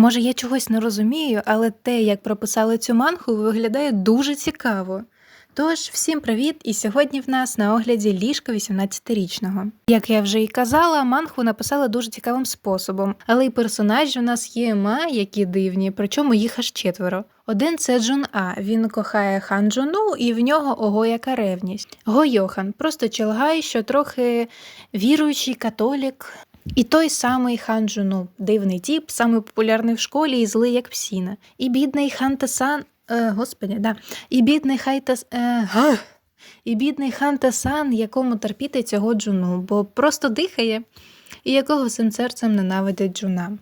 Може, я чогось не розумію, але те, як прописали цю мангу, виглядає дуже цікаво. Тож, всім привіт! І сьогодні в нас на огляді ліжко 18-річного. Як я вже і казала, мангу написали дуже цікавим способом, але й персонажі у нас є ма, які дивні, причому їх аж четверо. Один це Джун А. Він кохає хан Джуну, і в нього ого яка ревність. Го Йохан, просто челгай, що трохи віруючий католік. І той самий хан Джуну, дивний тіп, самий популярний в школі і злий як псіна. І бідний хан Тасан, е, господи, да. І бідний хай Тас, е. І бідний хан Тасан, якому терпіти цього Джуну, бо просто дихає, і якого всім серцем ненавидить Джуна.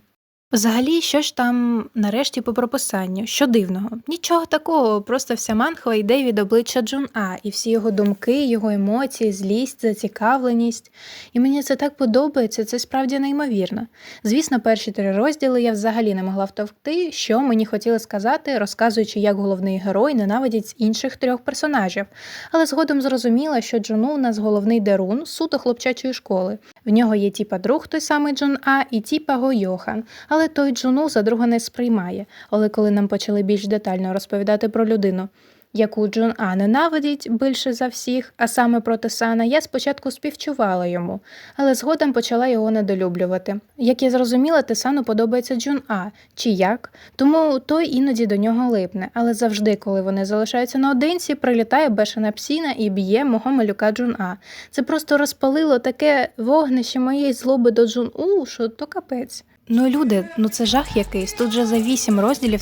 Взагалі, що ж там нарешті по прописанню? Що дивного? Нічого такого, просто вся манхва йде від обличчя Джун А, і всі його думки, його емоції, злість, зацікавленість. І мені це так подобається, це справді неймовірно. Звісно, перші три розділи я взагалі не могла втовкти, що мені хотіли сказати, розказуючи, як головний герой ненавидить інших трьох персонажів. Але згодом зрозуміла, що Джуну у нас головний дерун суто хлопчачої школи. В нього є тіпа друг той самий Джун А і тіпа Го Йохан. Той Джуну за друга не сприймає. Але коли нам почали більш детально розповідати про людину, яку Джун А ненавидить більше за всіх, а саме проти Сана, я спочатку співчувала йому, але згодом почала його недолюблювати. Як я зрозуміла, Тесану подобається Джун А, чи як, тому той іноді до нього липне, але завжди, коли вони залишаються наодинці, прилітає бешена псіна і б'є мого малюка Джун А. Це просто розпалило таке вогнище моєї злоби до Джун У, що то капець. Ну, люди, ну це жах якийсь. Тут же за вісім розділів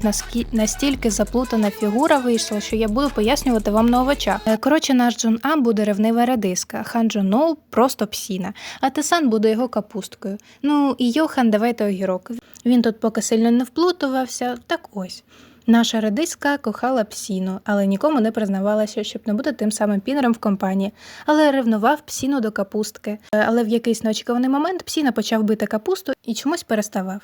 настільки заплутана фігура вийшла, що я буду пояснювати вам на овочах. Е, Коротше, наш Джун А буде ревнива радиска, хан Джоноу просто псіна, а Тесан буде його капусткою. Ну і Йохан, давайте огірок. Він тут поки сильно не вплутувався, так ось. Наша радиска кохала псіну, але нікому не признавалася, щоб не бути тим самим пінером в компанії, але ревнував псіну до капустки. Е, Але в якийсь неочікуваний момент псіна почав бити капусту і чомусь переставав.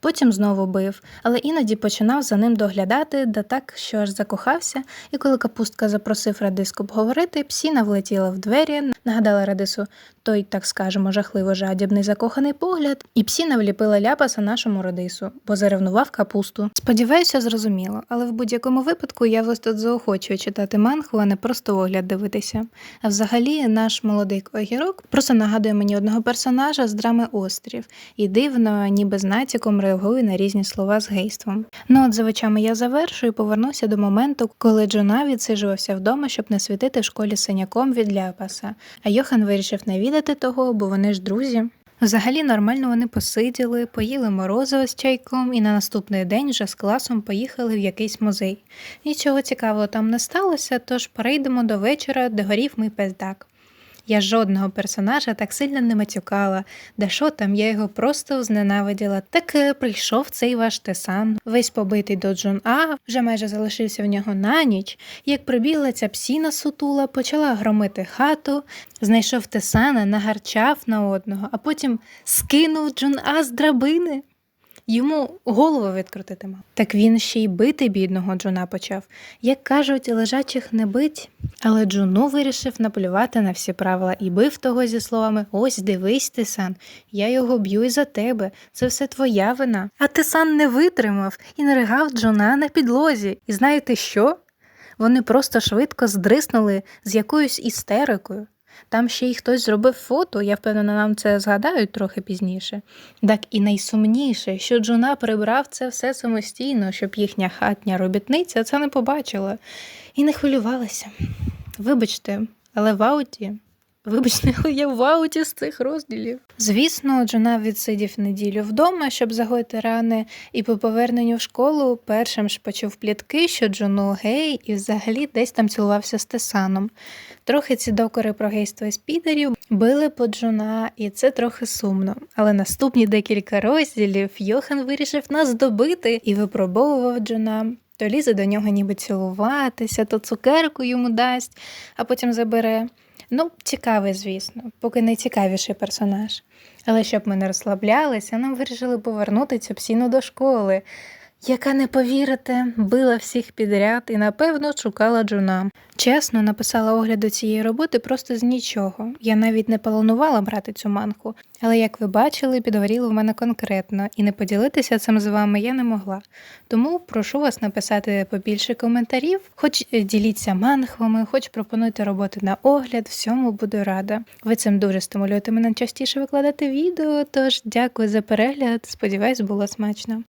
Потім знову бив, але іноді починав за ним доглядати, да так, що аж закохався, і коли капустка запросив радиску поговорити, псіна влетіла в двері, нагадала радису той, так скажемо, жахливо жадібний закоханий погляд, і псіна вліпила ляпаса нашому радису, бо заревнував капусту. Сподіваюся, зрозуміло, але в будь-якому випадку я вас тут заохочую читати мангу, а не просто огляд дивитися. А взагалі, наш молодий огірок просто нагадує мені одного персонажа з драми Острів, і дивно, ніби з натяком реагує на різні слова з гейством. Ну от за очами я завершую і повернуся до моменту, коли Джона відсиджувався вдома, щоб не світити в школі синяком від ляпаса, а Йохан вирішив не віддати того, бо вони ж друзі. Взагалі нормально вони посиділи, поїли морозиво з чайком і на наступний день вже з класом поїхали в якийсь музей. Нічого цікавого там не сталося, тож перейдемо до вечора, де горів мій пездак. Я жодного персонажа так сильно не матюкала, да що там, я його просто зненавиділа. Так е, прийшов цей ваш Тесан, весь побитий до Джон А, вже майже залишився в нього на ніч. Як прибігла ця псіна сутула, почала громити хату, знайшов Тесана, нагарчав на одного, а потім скинув Джон А з драбини. Йому голову відкрутити мав. Так він ще й бити бідного Джуна почав. Як кажуть, лежачих не бить. Але Джуну вирішив наплювати на всі правила і бив того зі словами Ось дивись, Тисан, я його б'ю і за тебе, це все твоя вина. А Тисан не витримав і наригав Джуна на підлозі. І знаєте що? Вони просто швидко здриснули з якоюсь істерикою. Там ще й хтось зробив фото, я впевнена, нам це згадають трохи пізніше. Так і найсумніше, що Джуна прибрав це все самостійно, щоб їхня хатня робітниця це не побачила і не хвилювалася. Вибачте, але в ауті. Вибачте, я в ауті з цих розділів. Звісно, Джона відсидів неділю вдома, щоб загоїти рани, і по поверненню в школу першим ж почув плітки, що Джону гей і взагалі десь там цілувався з Тесаном. Трохи ці докори про гейство і спідерів били по Джона, і це трохи сумно. Але наступні декілька розділів Йохан вирішив нас добити і випробовував Джона. То лізе до нього ніби цілуватися, то цукерку йому дасть, а потім забере. Ну, цікавий, звісно, поки найцікавіший персонаж. Але щоб ми не розслаблялися, нам вирішили повернути цю псіну до школи. Яка не повірите, била всіх підряд і напевно шукала джуна. Чесно, написала огляд до цієї роботи просто з нічого. Я навіть не планувала брати цю манху, але як ви бачили, підгоріло в мене конкретно, і не поділитися цим з вами я не могла. Тому прошу вас написати побільше коментарів, хоч е, діліться манхвами, хоч пропонуйте роботи на огляд, всьому буду рада. Ви цим дуже стимулюєте мене частіше викладати відео, тож дякую за перегляд. Сподіваюсь, було смачно.